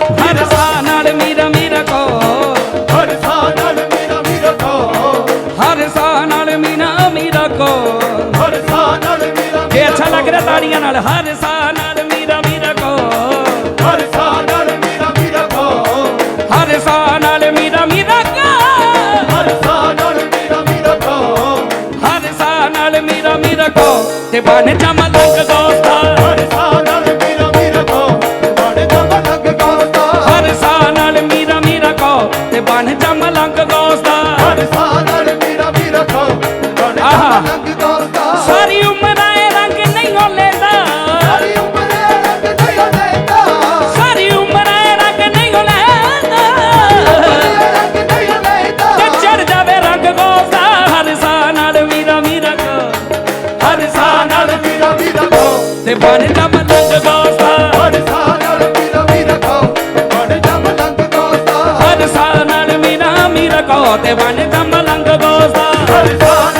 ਹਰ ਸਾਹ ਨਾਲ ਮੀਰਾ ਮੀਰਾ ਕੋ। ਹਰ ਸਾਹ ਨਾਲ ਮੇਰਾ ਵੀਰ ਕੋ। ਹਰ ਸਾਹ ਨਾਲ ਮੀਨਾ ਮੀਰਾ ਕੋ। ਹਰ ਸਾਹ ਨਾਲ ਮੇਰਾ ਇਹ ਅੱਛਾ ਲੱਗ ਰਿਹਾ ਤਾੜੀਆਂ ਨਾਲ। ਹਰ ਸਾਹ ਨਾਲ ਮੀਰਾ ਮੀਰਾ ਕੋ। ਹਰ ਸਾਹ ਨਾਲ ਮੇਰਾ ਵੀਰ ਕੋ। ਹਰ ਸਾਹ ਨਾਲ ਮੀਰਾ ਮੀਰਾ ਕੋ। ਹਰ ਸਾਹ ਨਾਲ ਮੇਰਾ ਵੀਰ ਕੋ। ਹਰ ਸਾਹ ਨਾਲ ਮੀਰਾ ਮੀਰਾ ਕੋ। ਤੇ ਬਣ ਜਾ ਮਲੰਗ ਦੋਸਤਾ। ਤੇ ਬਣ ਜਾ ਮਲੰਗ ਦੋਸਤਾ। ਹਰ ਸਾਹ ਨਾਲ ਮੇਰਾ ਵੀਰ ਕੋ ਬੜੇ ਦਮ ਲੱਗ ਗੋਸਤਾ ਹਰ ਸਾਹ ਨਾਲ ਮੀਰਾ ਮੀਰਾ ਕੋ ਤੇ ਬਣ ਜਾ ਮਲੰਗ ਦੋਸਤਾ। ਹਰ ਸਾਹ